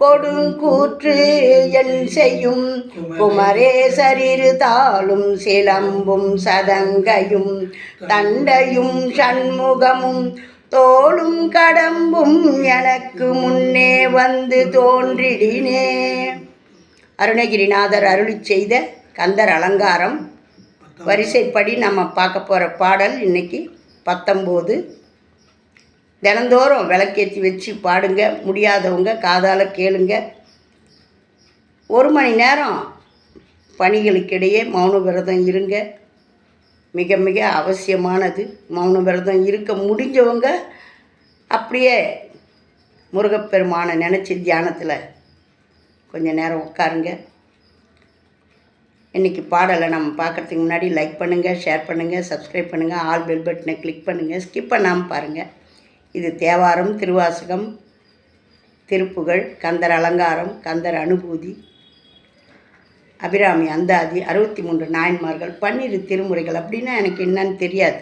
கொடுங்கூற்று என் செய்யும். குமரேசரிரு தாளும் சிலம்பும் சதங்கையும். தண்டையும் சண்முகமும் தோளும் கடம்பும் எனக்கு முன்னே வந்து தோன்றிடினே. அருணகிரிநாதர் அருளி செய்த கந்தர் அலங்காரம். வரிசைப்படி நம்ம பார்க்க போகிற பாடல் இன்னைக்கு பத்தொம்போது. தினந்தோறும் விளக்கேற்றி வச்சு பாடுங்க. முடியாதவங்க காதால் கேளுங்க. ஒரு மணி நேரம் பணிகளுக்கிடையே மௌன விரதம் இருங்க. மிக மிக அவசியமானது. மௌன விரதம் இருக்க முடிஞ்சவங்க அப்படியே முருகப்பெருமானை நினச்சி தியானத்தில் கொஞ்சம் நேரம் உட்காருங்க. இன்றைக்கி பாடலை நம்ம பார்க்குறதுக்கு முன்னாடி லைக் பண்ணுங்கள் ஷேர் பண்ணுங்கள் சப்ஸ்கிரைப் பண்ணுங்கள் ஆல் பெல் பட்டனை கிளிக் பண்ணுங்கள் ஸ்கிப் பண்ணாமல் பாருங்கள் இது தேவாரம் திருவாசகம் திருப்புகழ் கந்தர் அலங்காரம் கந்தர் அனுபூதி அபிராமி அந்தாதி அறுபத்தி மூன்று நாயன்மார்கள் பன்னிரு திருமுறைகள். அப்படின்னா எனக்கு என்னன்னு தெரியாது.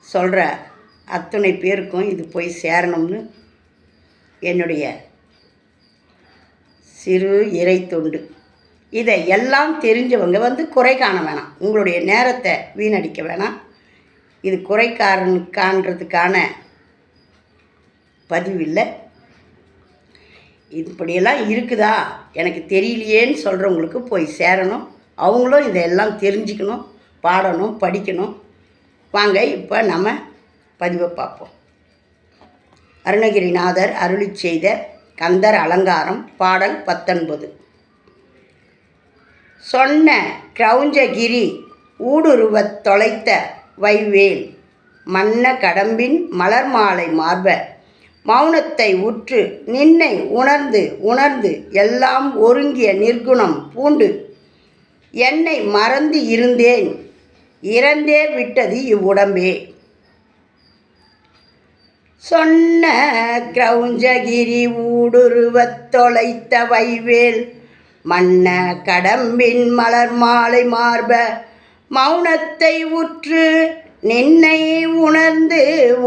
சொல்கிற அத்தனை பேருக்கும் இது போய் சேரணும்னு என்னுடைய சிறு இறை தொண்டு. இதை எல்லாம் தெரிஞ்சவங்க வந்து குறை காண வேணாம். உங்களுடைய நேரத்தை வீணடிக்க வேணாம். இது குறைக்காரனுக்கான்றதுக்கான பதிவு இல்லை இப்படியெல்லாம் இருக்குதா? எனக்கு தெரியலையேன்னு சொல்கிறவங்களுக்கு போய் சேரணும். அவங்களும் இதெல்லாம் தெரிஞ்சுக்கணும் பாடணும் படிக்கணும். வாங்க இப்போ நம்ம பதிவை பார்ப்போம். அருணகிரிநாதர் அருளி செய்த கந்தர் அலங்காரம் பாடல் பத்தொன்பது. சொன்ன கிரௌஞ்சகிரி ஊடுருவத் தொலைத்த வைவேல். மன்ன கடம்பின் மலர் மாலை மார்ப. மௌனத்தை உற்று நின்னை உணர்ந்து உணர்ந்து எல்லாம் ஒருங்கிய நிர்குணம் பூண்டு. என்னை மறந்து இருந்தேன். இறந்தே விட்டது இவ்வுடம்பே. சொன்ன கிரௌஞ்சகிரி ஊடுருவத் தொலைத்த வைவேல். மன்ன கடம்பின் மலர் மாலை மார்ப. மௌனத்தை உற்று நின்னை உணர்ந்து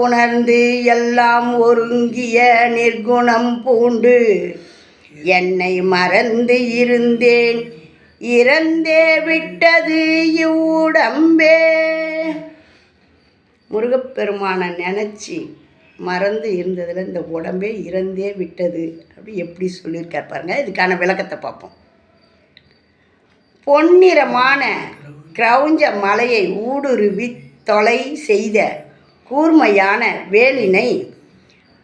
உணர்ந்து எல்லாம் ஒருங்கிய நிர்குணம் பூண்டு. என்னை மறந்து இருந்தேன் இறந்தே விட்டது இவ்வுடம்பே. முருகப்பெருமானை நினச்சி மறந்து இருந்ததில் இந்த உடம்பே இறந்தே விட்டது அப்படி எப்படி சொல்லியிருக்கார் பாருங்க இதுக்கான விளக்கத்தை பார்ப்போம். பொன்னிறமான கிரௌஞ்ச மலையை ஊடுருவி தொலை செய்த கூர்மையான வேலினை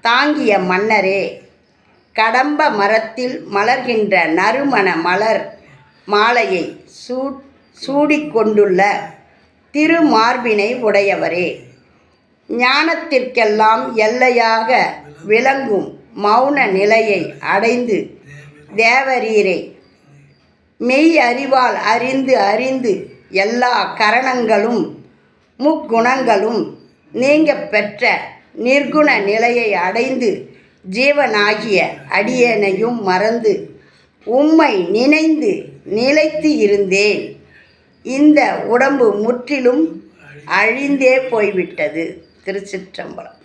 தாங்கிய மன்னரே. கடம்ப மரத்தில் மலர்கின்ற நறுமண மலர் மாலையை சூ சூடிக்கொண்டுள்ள திருமார்பினை உடையவரே. ஞானத்திற்கெல்லாம் எல்லையாக விளங்கும் மௌன நிலையை அடைந்து தேவரீரை மெய் அறிவால் அறிந்து அறிந்து எல்லா கரணங்களும் முக்குணங்களும் நீங்க பெற்ற நிர்குண நிலையை அடைந்து ஜீவனாகிய அடியனையும் மறந்து உம்மை நினைந்து நிலைத்து இருந்தேன். இந்த உடம்பு முற்றிலும் அழிந்தே போய்விட்டது. திருச்சிற்றம்பலம்.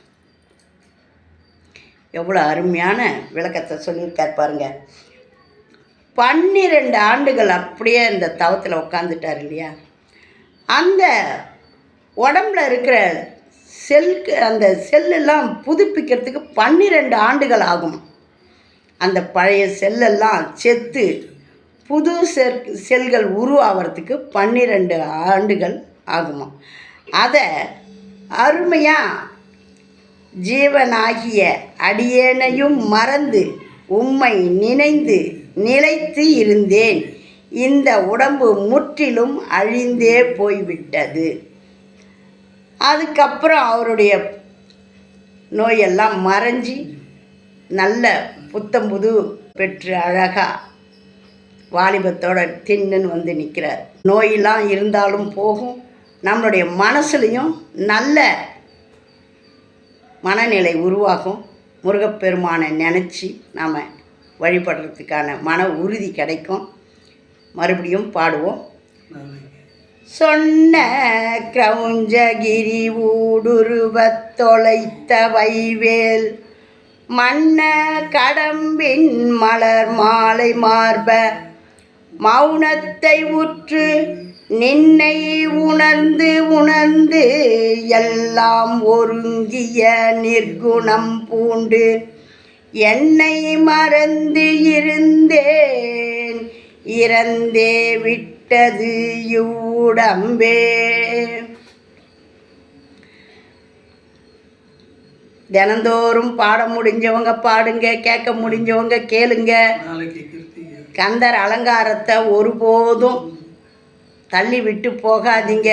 எவ்வளோ அருமையான விளக்கத்தை சொல்லியிருக்கார் பாருங்க. பன்னிரெண்டு ஆண்டுகள் அப்படியே இந்த தவத்தில் உட்காந்துட்டார் இல்லையா? அந்த உடம்புல இருக்கிற செல்க்கு அந்த செல்லெல்லாம் புதுப்பிக்கிறதுக்கு பன்னிரெண்டு ஆண்டுகள் ஆகும். அந்த பழைய செல்லெல்லாம் செத்து புது செல் செல்கள் உருவாகிறதுக்கு பன்னிரெண்டு ஆண்டுகள் ஆகுமா. அதை அருமையாக ஜீவனாகிய அடியேனையும் மறந்து உம்மை நினைந்து நிலைத்து இருந்தேன். இந்த உடம்பு முற்றிலும் அழிந்தே போய்விட்டது. அதுக்கப்புறம் அவருடைய நோயெல்லாம் மறைஞ்சி நல்ல புத்தம் புது பெற்று அழகாக வாலிபத்தோட தின்னுன்னு வந்து நிற்கிறார் நோயெல்லாம் இருந்தாலும் போகும். நம்மளுடைய மனசுலையும் நல்ல மனநிலை உருவாகும். முருகப்பெருமானை நினச்சி நாம் வழிபடுறதுக்கான மன உறுதி கிடைக்கும். மறுபடியும் பாடுவோம். சொன்ன கிரௌஞ்சகிரி ஊடுருவத் தொலைத்த வைவேல் மன்ன கடம்பின் மலர் மாலை மார்ப. மௌனத்தை உற்று நின்னை உணர்ந்து உணர்ந்து எல்லாம் ஒருங்கிய நிர்குணம் பூண்டு. என்னை மறந்து இருந்தேன் இறந்தே விட்டது இவ்வுடம்பே தினந்தோறும் பாட முடிஞ்சவங்க பாடுங்க கேட்க முடிஞ்சவங்க கேளுங்க. கந்தர் அலங்காரத்தை ஒருபோதும் தள்ளி விட்டு போகாதீங்க.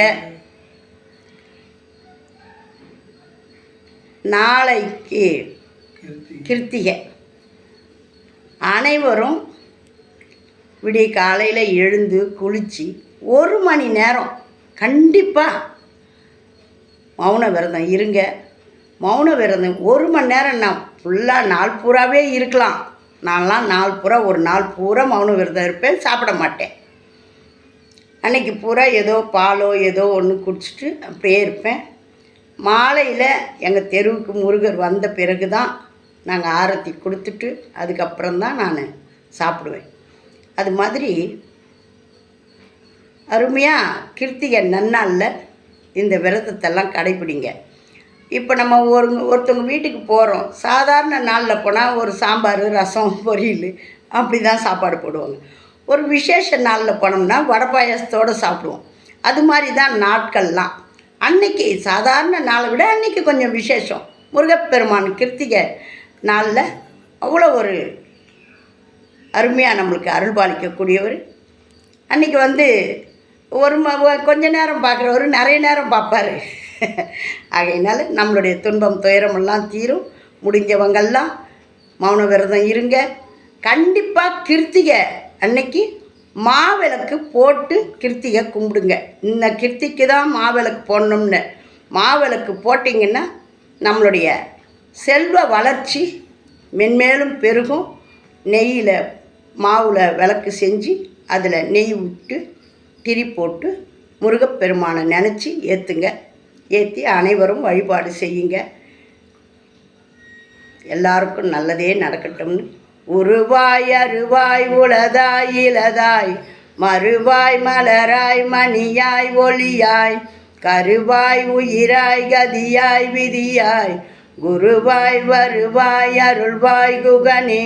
நாளைக்கு கிருத்திகை. அனைவரும் விடிய காலையில் எழுந்து குளித்து ஒரு மணி நேரம் கண்டிப்பாக மௌன விரதம் இருங்க. மௌன விரதம் ஒரு மணி நேரம் நான் ஃபுல்லாக நாள் பூராவே இருக்கலாம். நான்லாம் நாள் பூரா ஒரு நாள் பூரா மௌன விரதம் இருப்பேன் சாப்பிட மாட்டேன். அன்னைக்கு பூரா ஏதோ பாலோ ஏதோ ஒன்று குடிச்சிட்டு அப்படியே இருப்பேன். மாலையில் எங்கள் தெருவுக்கு முருகர் வந்த பிறகு தான் நாங்கள் ஆரத்தி கொடுத்துட்டு அதுக்கப்புறம் தான் நான் சாப்பிடுவேன். அது மாதிரி அருமையாக கிருத்திகை நன்னாளில் இந்த விரதத்தெல்லாம் கடைப்பிடிங்க. இப்போ நம்ம ஒரு ஒருத்தவங்க வீட்டுக்கு போகிறோம் சாதாரண நாளில் போனால் ஒரு சாம்பார் ரசம் பொரியல் அப்படி தான் சாப்பாடு போடுவாங்க. ஒரு விசேஷ நாளில் போனோம்னா வடை பாயாசத்தோடு சாப்பிடுவோம். அது மாதிரி தான் நாட்கள்லாம். அன்னைக்கு சாதாரண நாளை விட அன்னைக்கு கொஞ்சம் விசேஷம். முருகப்பெருமான் கிருத்திகை நாளில் அவ்வளோ ஒரு அருமையாக நம்மளுக்கு அருள் பாலிக்கக்கூடியவர் அன்றைக்கி வந்து ஒரு கொஞ்ச நேரம் பார்க்குறவர் நிறைய நேரம் பார்ப்பார். ஆகையினால நம்மளுடைய துன்பம் துயரமெல்லாம் தீரும். முடிஞ்சவங்கெல்லாம் மௌன விரதம் இருங்க. கண்டிப்பாக கிருத்திகை அன்னைக்கு மாவிளக்கு போட்டு கிருத்திகை கும்பிடுங்க. இந்த கிருத்திக்கு தான் மாவிளக்கு போடணும்னு. மாவிளக்கு போட்டிங்கன்னா நம்மளுடைய செல்வ வளர்ச்சி மென்மேலும் பெருகும். நெய்யில் மாவில் விளக்கு செஞ்சு அதில் நெய் விட்டு திரி போட்டு முருகப்பெருமானை நினச்சி ஏற்றுங்க ஏற்றி அனைவரும் வழிபாடு செய்யுங்க. எல்லாருக்கும் நல்லதே நடக்கட்டும்னு. உருவாய் அருவாய் உளதாய் இளதாய் மறுவாய் மலராய் மணியாய் ஒளியாய் கருவாய் உயிராய் கதியாய் விதியாய் குருவாய் வருவாய் அருள்வாய் குகனே